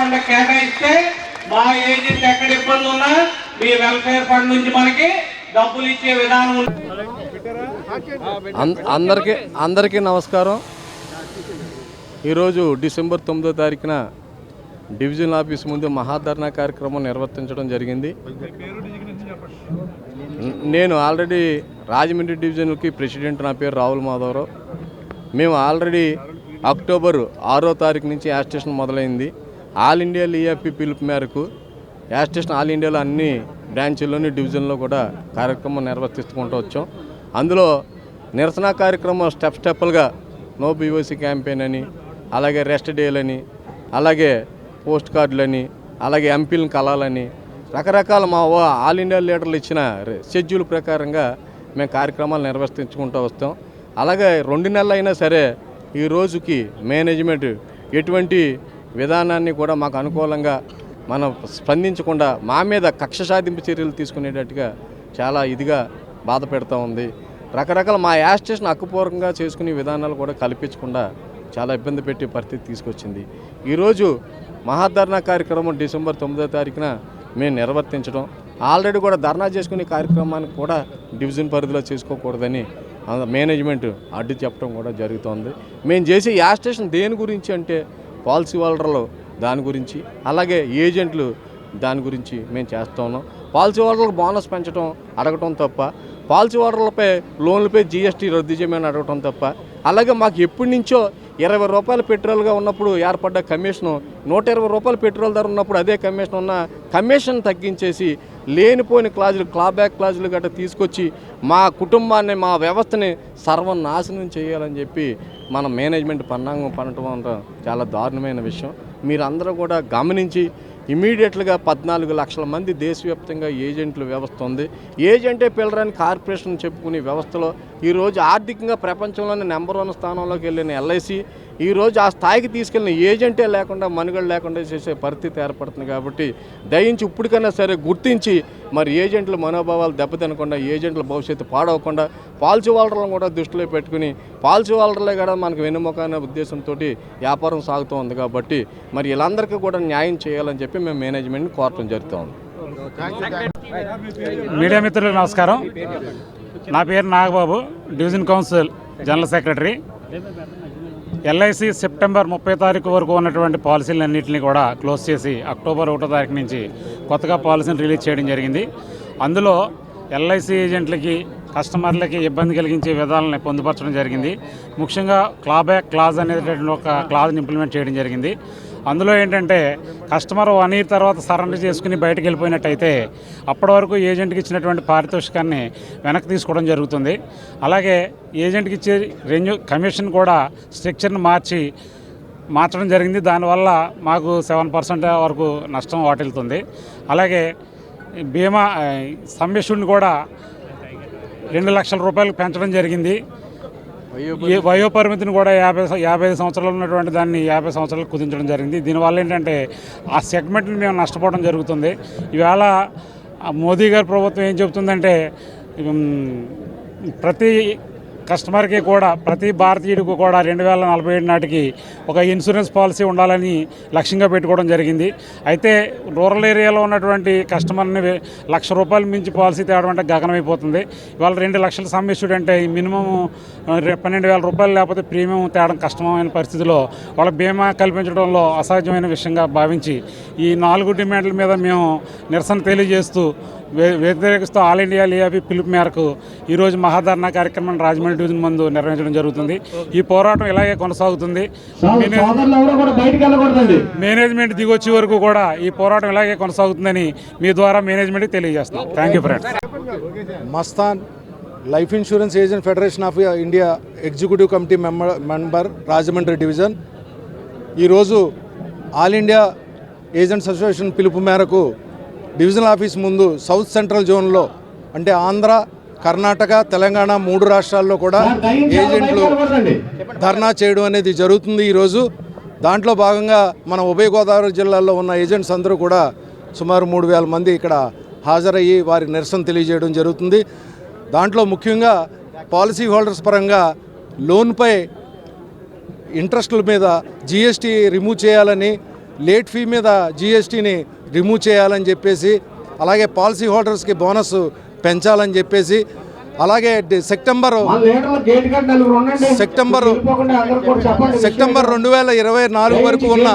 Fund కేటాయిస్తే మా agent ఎక్కడ ఇబ్బంది ఉన్నా మీ వెల్ఫేర్ ఫండ్ నుంచి మనకి డబ్బులు ఇచ్చే విధానం అం- అందరికీ అందరికీ నమస్కారం. ఈరోజు డిసెంబర్ తొమ్మిదో తారీఖున డివిజన్ ఆఫీస్ ముందు మహాధర్నా కార్యక్రమం నిర్వర్తించడం జరిగింది. నేను ఆల్రెడీ రాజమండ్రి డివిజన్కి ప్రెసిడెంట్ నా పేరు రాహుల్ మాధవరావు. మేము ఆల్రెడీ అక్టోబర్ ఆరో తారీఖు నుంచి యాస్టేషన్ మొదలైంది. ఆల్ ఇండియా లీఎఫ్పి పిలుపు మేరకు యాస్టేషన్ ఆల్ ఇండియాలో అన్ని బ్రాంచీల్లోని డివిజన్లో కూడా కార్యక్రమం నిర్వర్తించుకుంటూ వచ్చాం. అందులో నిరసన కార్యక్రమం స్టెప్ స్టెప్లుగా నో బీఓసీ క్యాంపెయిన్ అని అలాగే రెస్ట్ డేలని అలాగే పోస్ట్ కార్డులని అలాగే ఎంపీలను కలాలని రకరకాల మా ఆల్ ఇండియా లీడర్లు ఇచ్చిన షెడ్యూల్ ప్రకారంగా మేము కార్యక్రమాలు నిర్వర్తించుకుంటూ వస్తాం. అలాగే రెండు నెలలు అయినా సరే ఈ రోజుకి మేనేజ్మెంట్ ఎటువంటి విధానాన్ని కూడా మాకు అనుకూలంగా మనం స్పందించకుండా మా మీద కక్ష సాధింపు చర్యలు తీసుకునేటట్టుగా చాలా ఇదిగా బాధ పెడతా ఉంది. రకరకాల మా యాస్టేషన్ స్టేషన్ హక్కుపూర్వకంగా చేసుకునే విధానాలు కూడా కల్పించకుండా చాలా ఇబ్బంది పెట్టే పరిస్థితి తీసుకొచ్చింది. ఈరోజు మహాధర్నా కార్యక్రమం డిసెంబర్ తొమ్మిదో తారీఖున మేము నిర్వర్తించడం ఆల్రెడీ కూడా ధర్నా చేసుకునే కార్యక్రమానికి కూడా డివిజన్ పరిధిలో చేసుకోకూడదని మేనేజ్మెంట్ అడ్డు చెప్పడం కూడా జరుగుతోంది. మేము చేసే యాస్టేషన్ దేని గురించి అంటే పాలసీ హోల్డర్లు దాని గురించి అలాగే ఏజెంట్లు దాని గురించి మేము చేస్తూ ఉన్నాం. పాలసీ హోల్డర్లకు బోనస్ పెంచడం అడగటం తప్ప పాలసీ హోల్డర్లపై లోన్లపై జీఎస్టీ రద్దు చేయమని అడగటం తప్ప అలాగే మాకు ఎప్పటి నుంచో ఇరవై రూపాయల పెట్రోల్గా ఉన్నప్పుడు ఏర్పడ్డ కమిషను నూట ఇరవై రూపాయల పెట్రోల్ ధర ఉన్నప్పుడు అదే కమిషన్ ఉన్న కమిషన్ తగ్గించేసి లేనిపోయిన క్లాజులు క్లాబ్యాక్ క్లాజులు గట్రా తీసుకొచ్చి మా కుటుంబాన్ని మా వ్యవస్థని సర్వనాశనం చేయాలని చెప్పి మన మేనేజ్మెంట్ పన్నాంగం పనటం చాలా దారుణమైన విషయం. మీరందరూ కూడా గమనించి ఇమీడియట్గా పద్నాలుగు లక్షల మంది దేశవ్యాప్తంగా ఏజెంట్ల వ్యవస్థ ఉంది. ఏజెంటే పిల్లరాని కార్పొరేషన్ చెప్పుకునే వ్యవస్థలో ఈరోజు ఆర్థికంగా ప్రపంచంలోనే నెంబర్ వన్ స్థానంలోకి వెళ్ళిన ఎల్ఐసి ఈరోజు ఆ స్థాయికి తీసుకెళ్ళిన ఏజెంటే లేకుండా మనుగడ లేకుండా చేసే పరిస్థితి ఏర్పడుతుంది కాబట్టి దయించి ఇప్పటికైనా సరే గుర్తించి మరి ఏజెంట్ల మనోభావాలు దెబ్బతినకుండా ఏజెంట్ల భవిష్యత్తు పాడవకుండా పాలసీ హోల్డర్లను కూడా దృష్టిలో పెట్టుకుని పాలసీ హోల్డర్లే కూడా మనకు వెన్నుముక అనే ఉద్దేశంతో వ్యాపారం సాగుతూ ఉంది కాబట్టి మరి వీళ్ళందరికీ కూడా న్యాయం చేయాలని చెప్పి మేము మేనేజ్మెంట్ని కోరటం జరుగుతుంది మీడియా మిత్రులకు నమస్కారం. నా పేరు Nagababu division council general secretary. LIC September ముప్పై తారీఖు వరకు ఉన్నటువంటి పాలసీలన్నింటినీ కూడా క్లోజ్ చేసి అక్టోబర్ ఒకటో తారీఖు నుంచి కొత్తగా పాలసీని రిలీజ్ చేయడం జరిగింది. అందులో ఎల్ఐసి ఏజెంట్లకి కస్టమర్లకి ఇబ్బంది కలిగించే విధానాలను పొందుపరచడం జరిగింది. ముఖ్యంగా క్లాబ్యాక్ క్లాజ్ అనేటటువంటి ఒక క్లాజ్ని ఇంప్లిమెంట్ చేయడం జరిగింది. అందులో ఏంటంటే కస్టమర్ వన్ ఇయర్ తర్వాత సరెండర్ చేసుకుని బయటకు వెళ్ళిపోయినట్టయితే అప్పటి వరకు ఏజెంట్కి ఇచ్చినటువంటి పారితోషికాన్ని వెనక్కి తీసుకోవడం జరుగుతుంది. అలాగే ఏజెంట్కి ఇచ్చే రెన్యూ కమిషన్ కూడా స్ట్రక్చర్ని మార్చి మార్చడం జరిగింది. దానివల్ల మాకు సెవెన్ పర్సెంట్ వరకు నష్టం వాటిల్తుంది అలాగే బీమా సమ్మిషుడిని కూడా రెండు లక్షల రూపాయలు పెంచడం జరిగింది. వయోపరిమితిని వయో పరిమితిని కూడా యాభై యాభై ఐదు సంవత్సరాలు ఉన్నటువంటి దాన్ని యాభై సంవత్సరాలకు కుదించడం జరిగింది. దీనివల్ల ఏంటంటే ఆ సెగ్మెంట్ని మేము నష్టపోవడం జరుగుతుంది. ఈవేళ మోదీ గారి ప్రభుత్వం ఏం చెబుతుందంటే ప్రతి కస్టమర్కి కూడా ప్రతి భారతీయుడికి కూడా రెండు వేల నలభై ఏడు నాటికి ఒక ఇన్సూరెన్స్ పాలసీ ఉండాలని లక్ష్యంగా పెట్టుకోవడం జరిగింది. అయితే రూరల్ ఏరియాలో ఉన్నటువంటి కస్టమర్ని లక్ష రూపాయలు మించి పాలసీ తేవడం అంటే గగనమైపోతుంది. ఇవాళ రెండు లక్షల సమ్మిష్యుడు అంటే మినిమం పన్నెండు వేల రూపాయలు లేకపోతే ప్రీమియం తేవడం కష్టమైన పరిస్థితిలో వాళ్ళ బీమా కల్పించడంలో అసహజమైన విషయంగా భావించి ఈ నాలుగు డిమాండ్ల మీద మేము నిరసన తెలియజేస్తూ వ్యతిరేకిస్తూ ఆల్ ఇండియా లియాబీ పిలుపు మేరకు ఈరోజు మహాధర్నా కార్యక్రమం రాజమండ్రి డివిజన్ ముందు నిర్వహించడం జరుగుతుంది. ఈ పోరాటం ఇలాగే కొనసాగుతుంది. మేనేజ్మెంట్ దిగొచ్చే వరకు కూడా ఈ పోరాటం ఇలాగే కొనసాగుతుందని మీ ద్వారా మేనేజ్మెంట్కి తెలియజేస్తున్నాం. Thank you friends Mastan life insurance agent federation of India executive committee member member Rajahmundry division. ఈరోజు ఆల్ ఇండియా ఏజెంట్స్ అసోసియేషన్ పిలుపు మేరకు డివిజనల్ ఆఫీస్ ముందు సౌత్ సెంట్రల్ జోన్లో అంటే ఆంధ్ర కర్ణాటక తెలంగాణ మూడు రాష్ట్రాల్లో కూడా ఏజెంట్లు ధర్నా చేయడం అనేది జరుగుతుంది ఈరోజు. దాంట్లో భాగంగా మన ఉభయ గోదావరి జిల్లాల్లో ఉన్న ఏజెంట్స్ అందరూ కూడా సుమారు మూడు వేల మంది ఇక్కడ హాజరయ్యి వారి నిరసన తెలియజేయడం జరుగుతుంది. దాంట్లో ముఖ్యంగా పాలసీ హోల్డర్స్ పరంగా లోన్పై ఇంట్రెస్ట్ల మీద జిఎస్టీ రిమూవ్ చేయాలని లేట్ ఫీ మీద జిఎస్టీని రిమూవ్ చేయాలని చెప్పేసి అలాగే పాలసీ హోల్డర్స్కి బోనస్ పెంచాలని చెప్పేసి అలాగే సెప్టెంబర్ సెప్టెంబర్ సెప్టెంబర్ రెండు వేల ఇరవై నాలుగు వరకు ఉన్న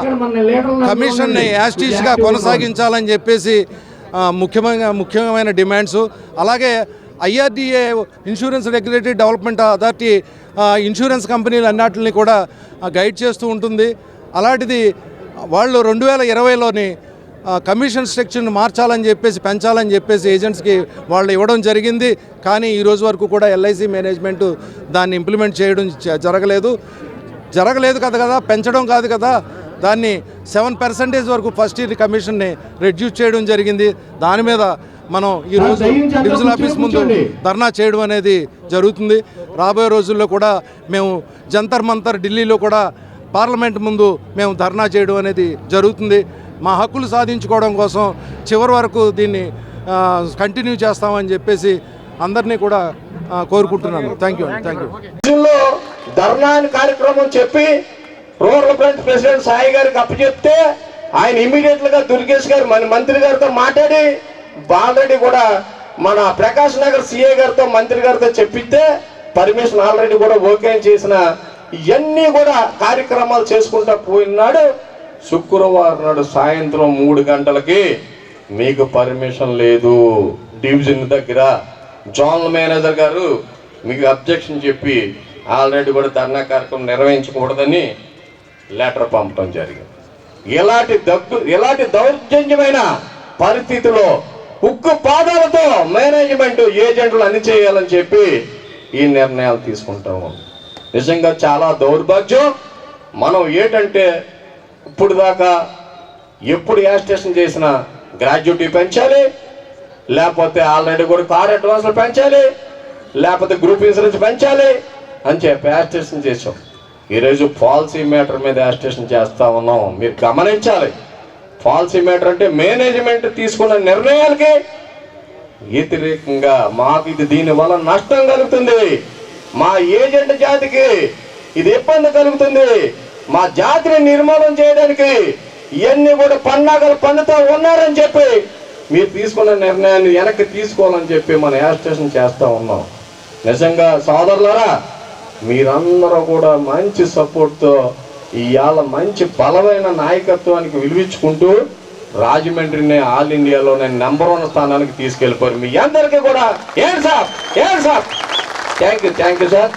కమిషన్ని యాస్టీస్గా కొనసాగించాలని చెప్పేసి ముఖ్యమైన ముఖ్యమైన డిమాండ్స్. అలాగే IRDA insurance regulatory development authority insurance కంపెనీలు అన్నిటిని కూడా గైడ్ చేస్తూ ఉంటుంది. అలాంటిది వాళ్ళు రెండు వేల ఇరవైలోని కమిషన్ స్ట్రక్చర్ని మార్చాలని చెప్పేసి పెంచాలని చెప్పేసి ఏజెంట్స్కి వాళ్ళు ఇవ్వడం జరిగింది. కానీ ఈ రోజు వరకు కూడా ఎల్ఐసి మేనేజ్మెంట్ దాన్ని ఇంప్లిమెంట్ చేయడం జరగలేదు. జరగలేదు కదా కదా పెంచడం కాదు కదా. దాన్ని సెవెన్ పర్సెంటేజ్ వరకు ఫస్ట్ ఇయర్ కమిషన్ని రెడ్యూస్ చేయడం జరిగింది. దాని మీద మనం ఈ రోజు దయించి అందరూ డివిజనల్ ఆఫీస్ ముందు. ధర్నా చేయడం అనేది జరుగుతుంది. రాబోయే రోజుల్లో కూడా మేము జంతర్ మంతర్ ఢిల్లీలో కూడా పార్లమెంట్ ముందు మేము ధర్నా చేయడం అనేది జరుగుతుంది. మా హక్కులు సాధించుకోవడం కోసం చివరి వరకు దీన్ని కంటిన్యూ చేస్తామని చెప్పేసి అందరినీ కూడా కోరుకుంటున్నాను. Thank you thank you dharna కార్యక్రమం చెప్పి రూరల్ బ్రాంచ్ ప్రెసిడెంట్ సాయి గారికి అప్పచెప్తే ఆయన ఇమీడియట్గా దుర్గేష్ గారు మన మంత్రి గారితో మాట్లాడి ఆల్రెడీ కూడా మన ప్రకాష్ నగర్ సిఏ గారితో మంత్రి గారితో చెప్పిస్తే పర్మిషన్ ఆల్రెడీ కూడా ఓకే చేసిన ఇవన్నీ కూడా కార్యక్రమాలు చేసుకుంటా పోయినాడు. శుక్రవారం నాడు సాయంత్రం మూడు గంటలకి మీకు పర్మిషన్ లేదు. డివిజన్ దగ్గర జోనల్ మేనేజర్ గారు మీకు అబ్జెక్షన్ చెప్పి ఆల్రెడీ కూడా ధర్నా కార్యక్రమం నిర్వహించకూడదని లెటర్ పంపడం జరిగింది. ఇలాంటి దగ్గు ఇలాంటి దౌర్జన్యమైన పరిస్థితిలో ఉక్కు పాదాలతో మేనేజ్మెంట్ ఏజెంట్లు అన్ని చేయాలని చెప్పి ఈ నిర్ణయాలు తీసుకుంటాము. నిజంగా చాలా దౌర్భాగ్యం. మనం ఏంటంటే ఇప్పుడు దాకా ఎప్పుడు ఏ చేసినా గ్రాడ్యుటీ పెంచాలి లేకపోతే ఆల్రెడీ కూడా కార్ అడ్వాన్స్లు పెంచాలి లేకపోతే గ్రూప్ ఇన్సూరెన్స్ పెంచాలి అని చెప్పి యాస్టేషన్ చేసాం ఈరోజు పాలసీ మేటర్ మీద యాస్టేషన్ చేస్తా ఉన్నాం. మీరు గమనించాలి. పాలసీ మ్యాటర్ అంటే మేనేజ్మెంట్ తీసుకున్న నిర్ణయాలకి వ్యతిరేకంగా మాకు ఇది దీనివల్ల నష్టం కలుగుతుంది. మా ఏజెంట్ జాతికి ఇది ఇబ్బంది కలుగుతుంది. మా జాతిని నిర్మూలన చేయడానికి ఇవన్నీ కూడా పన్నాగలు పన్నుతో ఉన్నారని చెప్పి మీరు తీసుకున్న నిర్ణయాన్ని వెనక్కి తీసుకోవాలని చెప్పి మన యాస్టేషన్ చేస్తూ ఉన్నాం. నిజంగా సోదరులారా మీరందరూ కూడా మంచి సపోర్ట్తో ఇవాళ మంచి బలమైన నాయకత్వానికి విలువించుకుంటూ రాజమండ్రిని ఆల్ ఇండియాలోనే నెంబర్ వన్ స్థానానికి తీసుకెళ్ళిపోయారు. మీ అందరికీ కూడా ఏం సార్ ఏం sir thank you thank you sir.